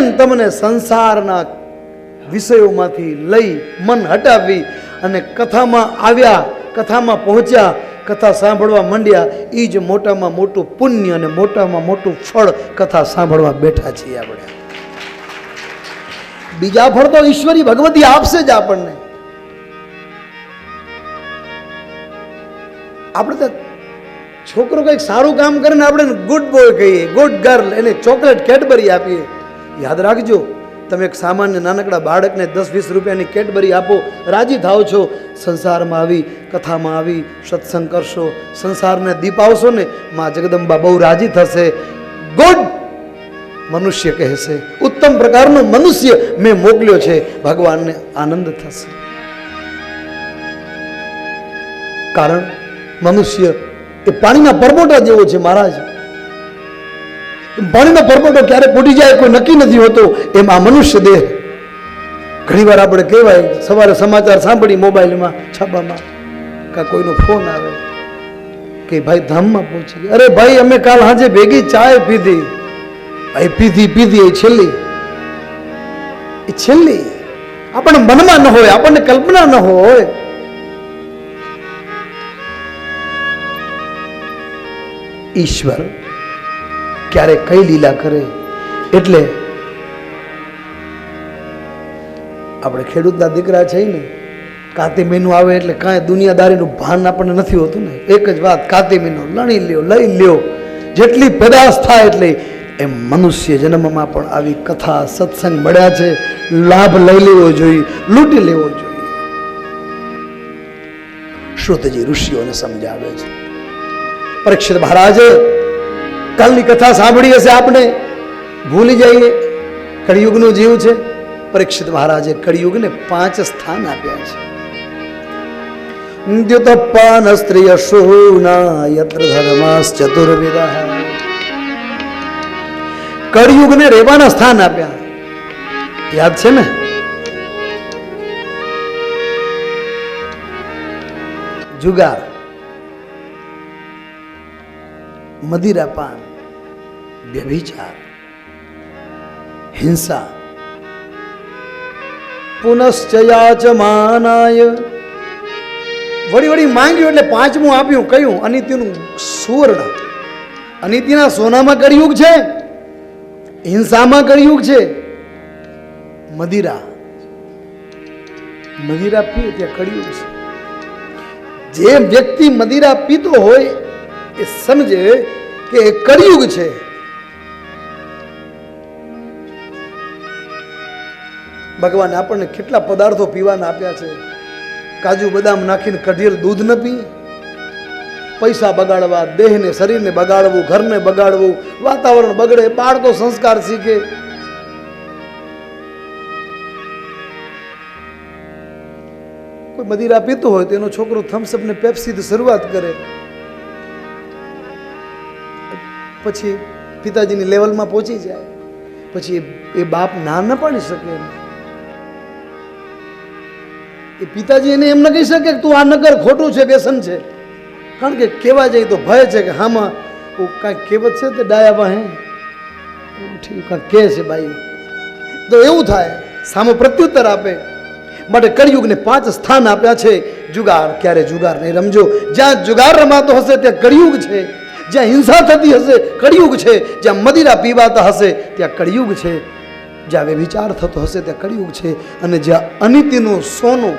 ને તમને સંસારના વિષયોમાંથી લઈ મન હટાવી અને કથામાં આવ્યા, કથામાં પહોંચ્યા, કથા સાંભળવા માંડ્યા એ જ મોટામાં મોટું પુણ્ય અને મોટામાં મોટું ફળ કથા સાંભળવા બેઠા છીએ આપણે. બીજા ફળ તો ઈશ્વરી ભગવતી આપશે જ આપણને. આપણે તો છોકરો કંઈક સારું કામ કરીને આપણે ગુડ બોય કહીએ ગુડ ગર્લ એને ચોકલેટ કેડબરી આપીએ. યાદ રાખજો, તમે એક સામાન્ય નાનકડા બાળકને દસ વીસ રૂપિયાની કેડબરી આપો, રાજી થાવ છો. સંસારમાં આવી, કથામાં આવી, સત્સંગ કરશો, સંસારને દીપ આવશો ને, માં જગદંબા બહુ રાજી થશે. ગુડ મનુષ્ય કહેશે. ઉત્તમ પ્રકારનો મનુષ્ય મેં મોકલ્યો છે. ભગવાનને આનંદ થશે. કારણ, મનુષ્ય એ પાણીના પરબોટા જેવો છે, મહારાજ. પાણીનો પરબોટો ક્યારે ફૂટી જાય કોઈ નક્કી નથી હોતો. એમ મનુષ્ય દેહ. ઘણીવાર આપણે કહેવાય, સવારે સમાચાર સાંભળી મોબાઈલમાં, છાપામાં, કા કોઈનો ફોન આવે. કે ભાઈ ધામમાં પહોંચી અરે ભાઈ, અમે કાલ સાંજે ભેગી ચાય પીધી. એ પીધી પીધી એ છેલ્લી. એ છેલ્લી. આપણને મનમાં ન હોય, આપણને કલ્પના ન હોય. ઈશ્વર ક્યારે કઈ લીલા કરે એટલે આપણે ખેડૂતના દીકરા છે ને કાતી મહિનો આવે એટલે કાંઈ દુનિયાદારીનું ભાન આપણને નથી હોતું ને. એક જ વાત કાતી મહિનો લણી લ્યો, લઈ લ્યો. જેટલી પેદાશ થાય એટલે. એમ મનુષ્ય જન્મમાં પણ આવી કથા, સત્સંગ મળ્યા છે. લાભ લઈ લેવો જોઈએ, લૂંટી લેવો જોઈએ. શ્રુતજી ઋષિઓને સમજાવે છે. પરીક્ષિત મહારાજે કાલની કથા સાંભળી હશે આપણે ભૂલી જઈએ. કળિયુગનો જીવ છે. પરીક્ષિત મહારાજે કળિયુગને પાંચ સ્થાન આપ્યા છે. દ્યુતપાન સ્ત્રીય યત્ર ધર્માસ ચતુર્વિદા કળિયુગને રેવાના સ્થાન આપ્યા. યાદ છે ને? જુગાર. મદિરાપાન વ્યભિચાર હિંસા પુનશ્ચયાચમાનાય વળી વળી માંગ્યું એટલે પાંચમું આપ્યું કયું અનિત્યનું સુવર્ણ. અનિત્યના સોનામાં કળિયુગ છે, હિંસામાં કળિયુગ છે. મદિરા. મદિરા પીએ ત્યાં કળિયુગ છે. જે વ્યક્તિ મદિરા પીતો હોય, એ સમજે કે એ કળિયુગ છે. ભગવાન આપણને કેટલા પદાર્થો પીવાના આપ્યા છે. કાજુ, બદામ નાખીને કઢિયેલ દૂધ ન પી. પૈસા બગાડવા, દેહને, શરીરને બગાડવું, ઘરને બગાડવું, વાતાવરણ બગડે, બાળકો સંસ્કાર શીખે. કોઈ મદિરા પીતો હોય તો એનો છોકરો થમ્સઅપ ને પેપ્સીથી શરૂઆત કરે. પછી પિતાજીની લેવલમાં પહોંચી જાય. પછી એ- બાપ ના ન પાડી શકે એને એ પિતાજી એને એમ ન કહી શકે કે તું આ નગર ખોટું છે, વ્યસન છે. કારણ કે કહેવા જાય તો ભય છે કે હામાં કાંઈક કહેવત છે તે ડાયા વાહે? ઠીક કાંઈક કહે છે બાઈ. તો એવું થાય, સામો પ્રત્યુત્તર આપે. માટે કળિયુગને પાંચ સ્થાન આપ્યા છે. જુગાર ક્યારે જુગાર નહીં રમજો. જ્યાં જુગાર રમાતો હશે, ત્યાં કળિયુગ છે. જ્યાં હિંસા થતી હશે, કળિયુગ છે. જ્યાં મદિરા પીવાતા હશે, ત્યાં કળિયુગ છે. જ્યાં વિચાર થતો હશે ત્યાં કળિયુગ છે અને જ્યાં અનિતિનું સોનું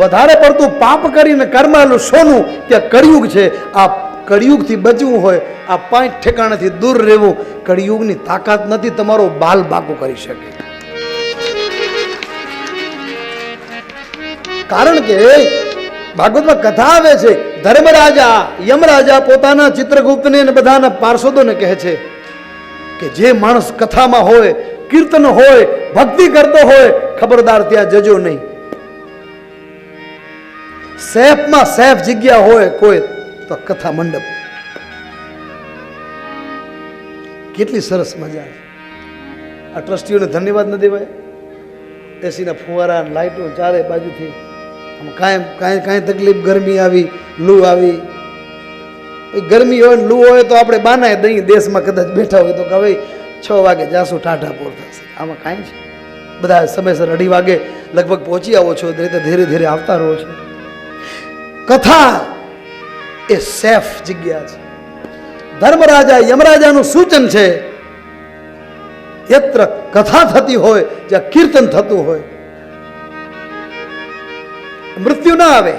વધારે પડતું પાપ કરીને કર્માયેલું સોનું ત્યાં કળિયુગ છે. આ કળિયુગથી બચવું હોય, આ પાંચ ઠેકાણાથી દૂર રહેવું, કળિયુગની તાકાત નથી તમારો બાલ બાકો કરી શકે. કારણ કે ભાગવતમાં કથા આવે છે, ધર્મરાજા યમરાજા પોતાના ચિત્રગુપ્તને બધાના પાર્ષદોને કહે છે કે જે માણસ કથામાં હોય, કીર્તન હોય, ભક્તિ કરતો હોય, ખબરદાર ત્યાં જજો નહીં. સેફમાં સેફ જગ્યા હોય કોઈ, તો કથા મંડપ. કેટલી સરસ મજા. આ ટ્રસ્ટીઓને ધન્યવાદ ન દેવાય. એસીના ફુવારા લાઇટો ચારે બાજુથી. આમ કાંઈ કાંઈ કાંઈ તકલીફ ગરમી આવી, લૂ આવી ગરમી હોય ને લૂ હોય તો આપણે બાનાય દહીં દેશમાં કદાચ બેઠા હોય તો કે હવે છ વાગે જાશું ટાઢાપોર થશે. આમાં કાંઈ છે? બધા સમયસર અઢી વાગે લગભગ પહોંચી આવો છો રીતે ધીરે ધીરે આવતા રહો છો. કથા એ સેફ જગ્યા છે. ધર્મરાજા યમરાજાનું સૂચન છે, યત્ર કથા થતી હોય, જ્યાં કીર્તન થતું હોય. મૃત્યુ ના આવે,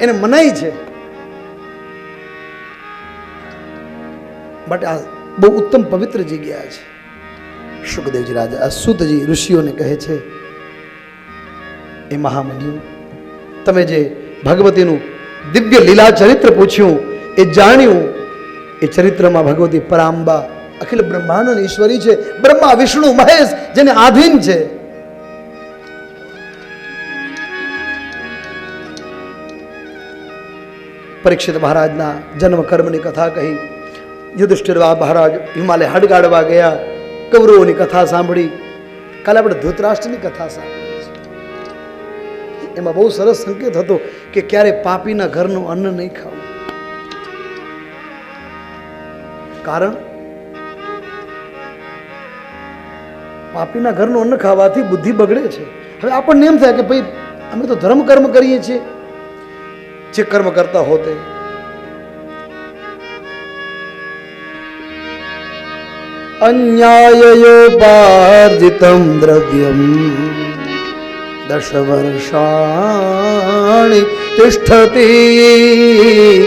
એને મનાઈ છે. માટે આ બહુ ઉત્તમ પવિત્ર જગ્યા છે. સુખદેવજી રાજા આ ઋષિઓને કહે છે, એ મહામુનિઓ તમે જે ભગવતીનું દિવ્ય લીલા ચરિત્ર પૂછ્યું, એ જાણ્યું, એ ચરિત્રમાં ભગવતી પરાંબા, અખિલ બ્રહ્માંડ ઈશ્વરી છે, બ્રહ્મા, વિષ્ણુ, મહેશ, જેને આધીન છે. પરીક્ષિત મહારાજના જન્મ કર્મની કથા કહી યુધિષ્ઠિર મહારાજ, હિમાલય હડગાડવા ગયા, કૌરવોની કથા સાંભળી. કાલે આપણે ધૃતરાષ્ટ્રની કથા સાંભળી એમાં બહુ સરસ સંકેત હતો કે ક્યારે પાપીના ઘરનું અન્ન નહીં ખાવું. કારણ? પાપીના ઘરનું અન્ન ખાવાથી બુદ્ધિ બગડે છે. હવે આપણને એમ થાય કે ભાઈ, અમે તો ધર્મ કર્મ કરીએ છીએ. જે કર્મ કરતા હોતે દ્રવ્યમ દશ વર્ષાણિ તિષ્ઠતી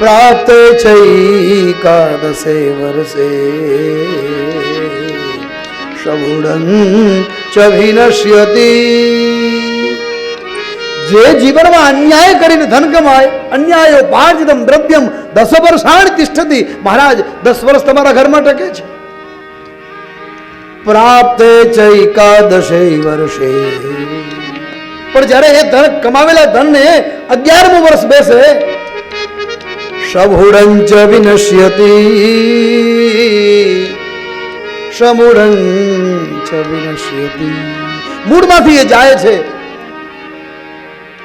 પ્રાપ્ત ચૈકાદશે વર્ષે શવુડન ચ વિનશ્યતિ જે જીવનમાં અન્યાય કરીને ધન કમાય અન્યાયો પાર્જિતમ દ્રવ્યમ દસ વર્ષાણ તિષ્ઠતી મહારાજ દસ વર્ષ તમારા ઘરમાં ટકે છે? પ્રાપ્તે ચૈકાદશે વર્ષે. પણ જ્યારે એ ધન કમાવેલા ધનને અગિયારમું વર્ષ બેસે સભુરંચ વિનશ્યતિ. સમૂઢં વિનશ્યતિ. એ જાય છે.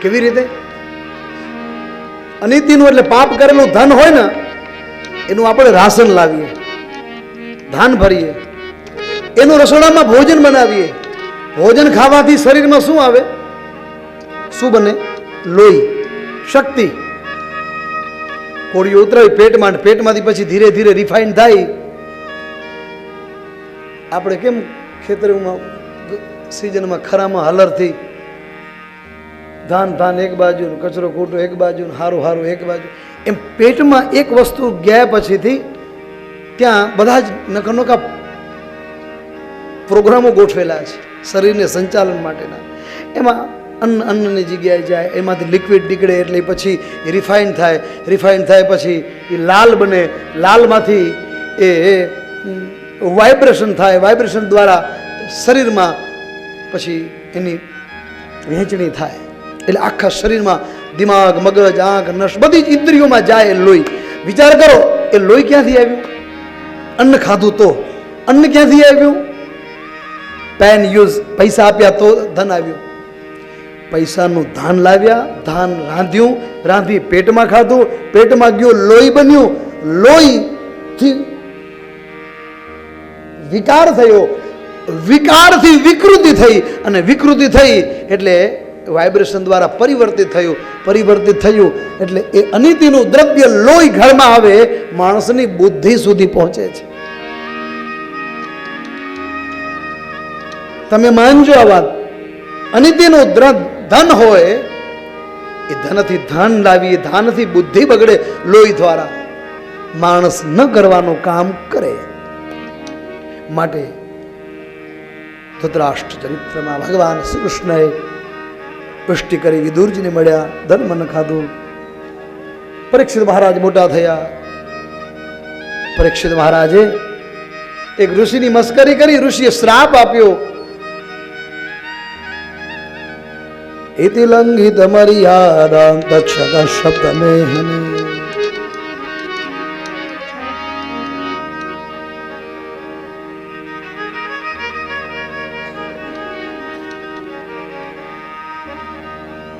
કેવી રીતે? અનિતિનું એટલે પાપ કરેલું ધન હોય ને, એનું આપણે રાશન લાવીએ. ધાન ભરીએ. એનું રસોડામાં ભોજન બનાવીએ. ભોજન ખાવાથી શરીરમાં શું આવે? શું બને? લોહી, શક્તિ. કોળીઓ ઉતરાવી પેટમાં પેટમાંથી પછી ધીરે ધીરે રિફાઇન થાય. આપણે કેમ ખેતરમાં સિઝનમાં ખરામાં હલરથી ધાન ધાન એક બાજુ કચરો ખોટો એક બાજુ હારું હારું એક બાજુ. એમ પેટમાં એક વસ્તુ ગયા પછીથી ત્યાં બધા જ નકનોકા પ્રોગ્રામો ગોઠવેલા છે, શરીરને સંચાલન માટેના. એમાં અન્ન અન્નની જગ્યાએ જાય, એમાંથી લિક્વિડ નીકળે એટલે પછી રિફાઇન થાય. રિફાઇન થાય પછી એ લાલ બને. લાલમાંથી એ વાઇબ્રેશન થાય. વાઇબ્રેશન દ્વારા શરીરમાં પછી એની વહેંચણી થાય. એટલે આખા શરીરમાં દિમાગ, મગજ, આંખ, નસ બધી જ ઇન્દ્રિયોમાં જાય એ લોહી. વિચાર કરો, એ લોહી ક્યાંથી આવ્યું? અન્ન ખાધું તો. અન્ન ક્યાંથી આવ્યું? પેન યુઝ પૈસા આપ્યા તો ધન આવ્યું. પૈસાનું ધાન લાવ્યા, ધાન રાંધ્યું, રાંધી પેટમાં ખાધું, પેટમાં ગયું, લોહી બન્યું. લોહીથી વિકાર થયો. વિકારથી વિકૃતિ થઈ અને વિકૃતિ થઈ એટલે વાઇબ્રેશન દ્વારા પરિવર્તિત થયું. પરિવર્તિત થયું એટલે એ અનિતિનું દ્રવ્ય લોહી ઘરમાં આવે, માણસની બુદ્ધિ સુધી પહોંચે છે. તમે માનજો આ વાત. અનિતિનું ધન હોય, એ ધનથી ધન લાવીએ, ધનથી બુદ્ધિ બગડે, લોહી દ્વારા. માણસ ન કરવાનું કામ કરે. માટે ધૃતરાષ્ટ્ર ચરિત્રમાં ભગવાન શ્રી કૃષ્ણએ પુષ્ટિ કરી, વિદુરજીને મળ્યા, ધન, મન, ખાધું. પરીક્ષિત મહારાજ મોટા થયા. પરીક્ષિત મહારાજે એક ઋષિની મસ્કરી કરી, ઋષિએ શ્રાપ આપ્યો. લંઘિત મર્યાદાં તક્ષક શબ્દ મેહને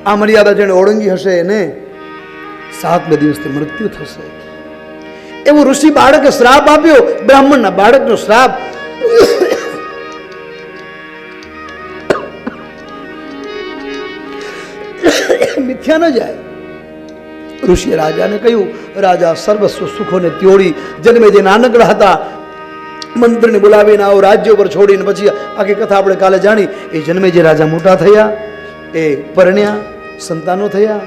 આ મર્યાદા જેણે ઓળંગી હશે એને સાતમે દિવસથી મૃત્યુ થશે। એવું ઋષિ બાળકે શ્રાપ આપ્યો, બ્રાહ્મણના બાળકનો શ્રાપ મિથ્યા ન જાય. ઋષિએ રાજાને કહ્યું, રાજા, સર્વસ્વ સુખોને ત્યોડી જન્મે જે નાનકડા હતા. મંત્રને બોલાવીને આવો રાજ્ય ઉપર છોડીને પછી આખી કથા આપણે કાલે જાણી. એ જન્મે જે રાજા મોટા થયા, એ પરણ્યા, સંતાનો થયા.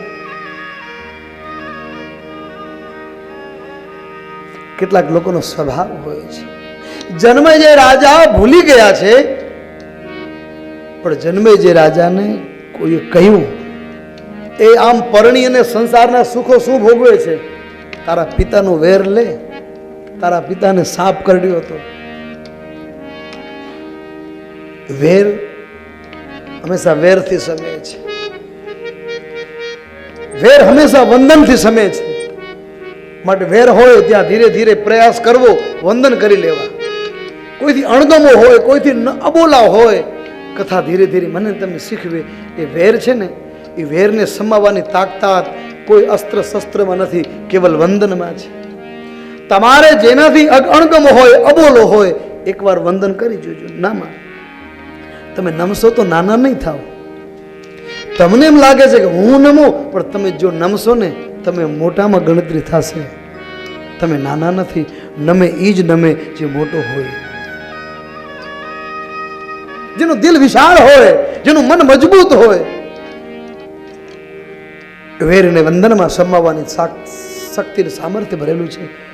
કેટલાક લોકોનો સ્વભાવ હોય છે. જન્મે જે રાજા ભૂલી ગયા છે, પણ જન્મે જે રાજાને કોઈએ કહ્યું એ આમ પરણી અને સંસારના સુખો શું ભોગવે છે? તારા પિતાનો વેર લે. તારા પિતાને સાપ કરડ્યો હતો. વેર હંમેશા વેરથી સમે છે. વેર હંમેશા વંદનથી સમે છે. માટે વેર હોય ત્યાં ધીરે ધીરે પ્રયાસ કરવો, વંદન કરી લેવા. કોઈથી અણગમો હોય, કોઈથી અબોલા હોય, કથા ધીરે ધીરે મને તમે શીખવે. એ વેર છે ને એ વેરને સમાવવાની તાકાત કોઈ અસ્ત્ર શસ્ત્રમાં નથી, કેવલ વંદનમાં છે. તમારે જેનાથી અણગમો હોય, અબોલો હોય, એકવાર વંદન કરી જોજો. નામાં તમે નમશો તો નાના નહીં થાવ તમને એમ લાગે છે કે હું નમું, પણ તમે જો નમશો ને, તમે મોટામાં ગણતરી થશે. તમે નાના નથી, નમે એ જ નમે જે મોટો હોય. જેનું દિલ વિશાળ હોય, જેનું મન મજબૂત હોય વેરને વંદનમાં સમાવવાની શાક- સામર્થ્ય ભરેલું છે.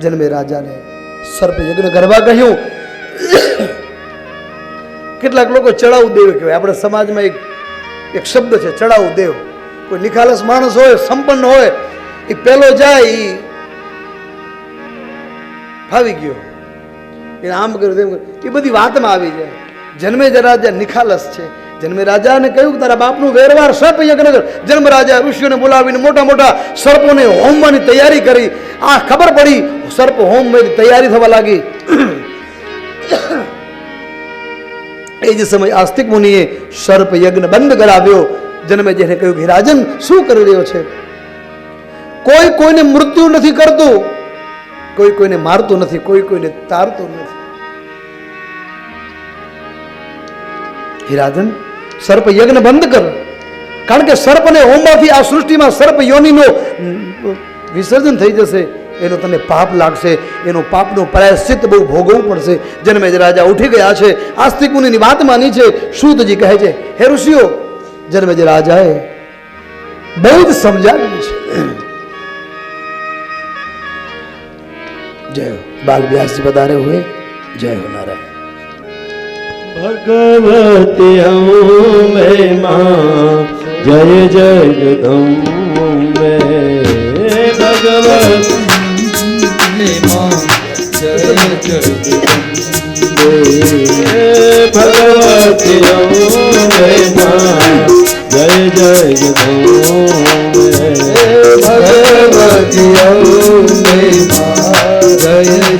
જન્મે રાજાને સર્પ યજ્ઞ કરવા કહ્યું. કેટલાક લોકો ચડાવ દેવ કહેવાય. આપણે સમાજમાં એક એક શબ્દ છે, ચડાવ દેવ. કોઈ નિખાલસ માણસ હોય, સંપન્ન હોય, એ પેલો જાય એ ફાવી ગયો. એને આમ કર્યું. એ બધી વાતમાં આવી જાય. જન્મે જ રાજા નિખાલસ છે. જન્મે કહ્યું કે તારા બાપનું વેરવાર સર્પ યજ્ઞ કર જન્મ ઋષિઓને બોલાવીને મોટા મોટા સર્પોને હોમવાની તૈયારી કરી. આ ખબર પડી, સર્પ હોમ તૈયારી થવા લાગી. એ જ સમય આસ્તિક મુનિએ સર્પ યજ્ઞ બંધ કરાવ્યો. જન્મે જેને કહ્યું કે રાજન, શું કરી રહ્યો છે? કોઈ કોઈને મૃત્યુ નથી કરતું. કોઈ કોઈને મારતું નથી, કોઈ કોઈને તારતું નથી. હે રાજન સર્પ યજ્ઞ બંધ કર. કારણ કે સર્પને હોમવાથી આ સૃષ્ટિમાં સર્પ યોનિનો વિસર્જન થઈ જશે. એનો તને પાપ લાગશે. એનો પાપનું પ્રાયશ્ચિત બહુ ભોગવવું પડશે. જન્મે રાજા ઉઠી ગયા છે. આસ્તિક મુનિની વાત માની છે. શુદ્ધજી કહે છે, હે ઋષિઓ, જન્મે જ રાજાએ બહુ જ સમજાવ્યું છે. જય બાલ વ્યાસજી વધારે હોય. જય હો નારાયણ. ભગવતે હમે માં જય જગદંબે ભગવત ભગવતે હમે માં જય જગદંબે ભગવતે હમે માં જય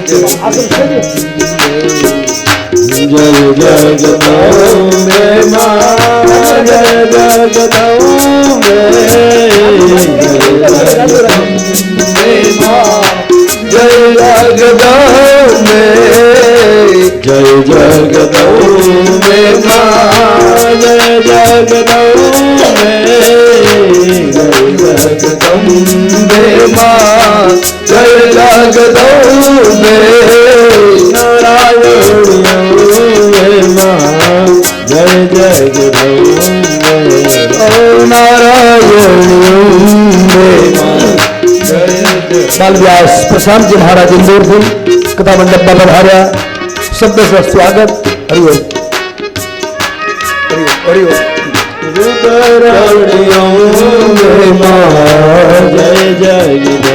જગદંબે जगदम्बे माँ जय जगदम्बे जय जगदम्बे जय जगदम्बे माँ, जय जगदम्बे जय जगदम्बे माँ जगदम्बे नारायण रामा जय जय जय नारायण बाल व्यास, प्रशांत जी महाराज, इंदौर फूल कथा मंडप में पधारा शब्द से स्वागत। हरिओ हरिओम हरिओम जय जय जय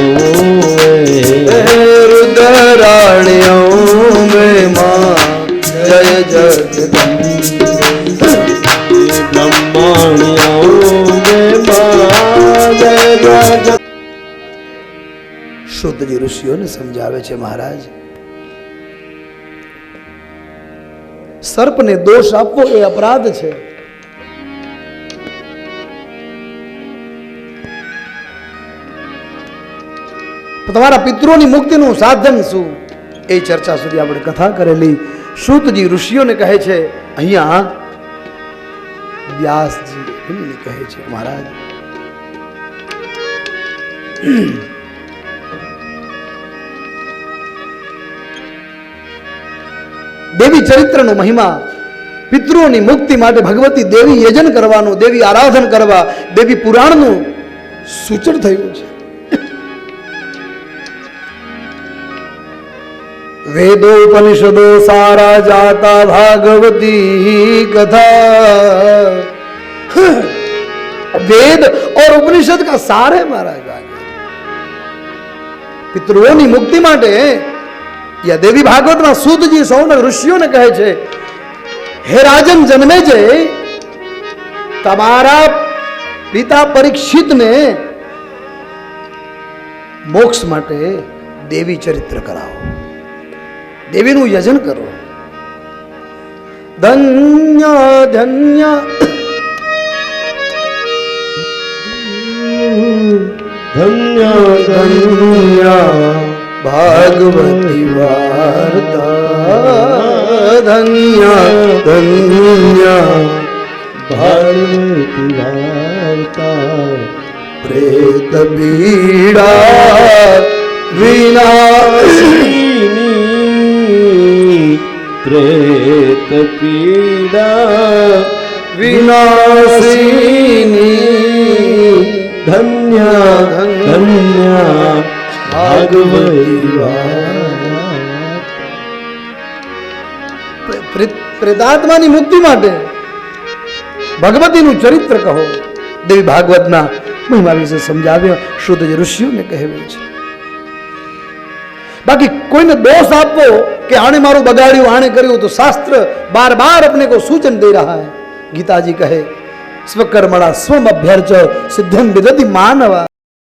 रुद्राण्यों माँ શુદ્ધજી ઋષિઓને સમજાવે છે મહારાજ. સર્પને દોષ આપવો એ અપરાધ છે. તમારા પિતૃઓની મુક્તિનું સાધન શું? એ ચર્ચા સુધી આપણે કથા કરેલી. શુદ્ધજી ઋષિઓને કહે છે, અહીંયા વ્યાસજી એમને કહે છે, મહારાજ, દેવી ચરિત્રનો મહિમા, પિતૃઓની મુક્તિ માટે ભગવતી દેવી યજન કરવાનું, દેવી આરાધન કરવા, દેવી પુરાણનું સૂચન થયું છે. વેદો ઉપનિષદો સારા જાતા ભાગવતી कथा वेद और उपनिषद का सार है महाराज भागवत પિતૃઓની મુક્તિ માટે યા દેવી ભાગવતમાં સૂતજી સૌનક ઋષિઓને કહે છે હે રાજન જન્મે છે તમારા પિતા પરીક્ષિતને મોક્ષ માટે દેવી ચરિત્ર કરાવો દેવીનું યજન કરો. ધન્ય ધન્ય. ધન્ય ધન્ય. ભાગવતી વાર્તા. ધન્ય ધન્ય. ભારતી વાર્તા. પ્રેત બીડા વિના પ્રેત પીડા વિનાશિની ધન્ય ધન્ય પ્રેતાત્માની મુક્તિ માટે ભગવતીનું ચરિત્ર કહો. દેવી ભાગવતના મહિમા વિશે સમજાવ્યો. શુદ્ધ ઋષિઓને કહેવું છે. બાકી કોઈને દોષ આપવો કે આણે મારું બગાડ્યું આણે કર્યું તો શાસ્ત્ર બાર બાર अपने को सूचन दे रहा है गीता जी कहे स्वकर्मणा स्वम अभ्यर्च सिद्धम विदति मानवा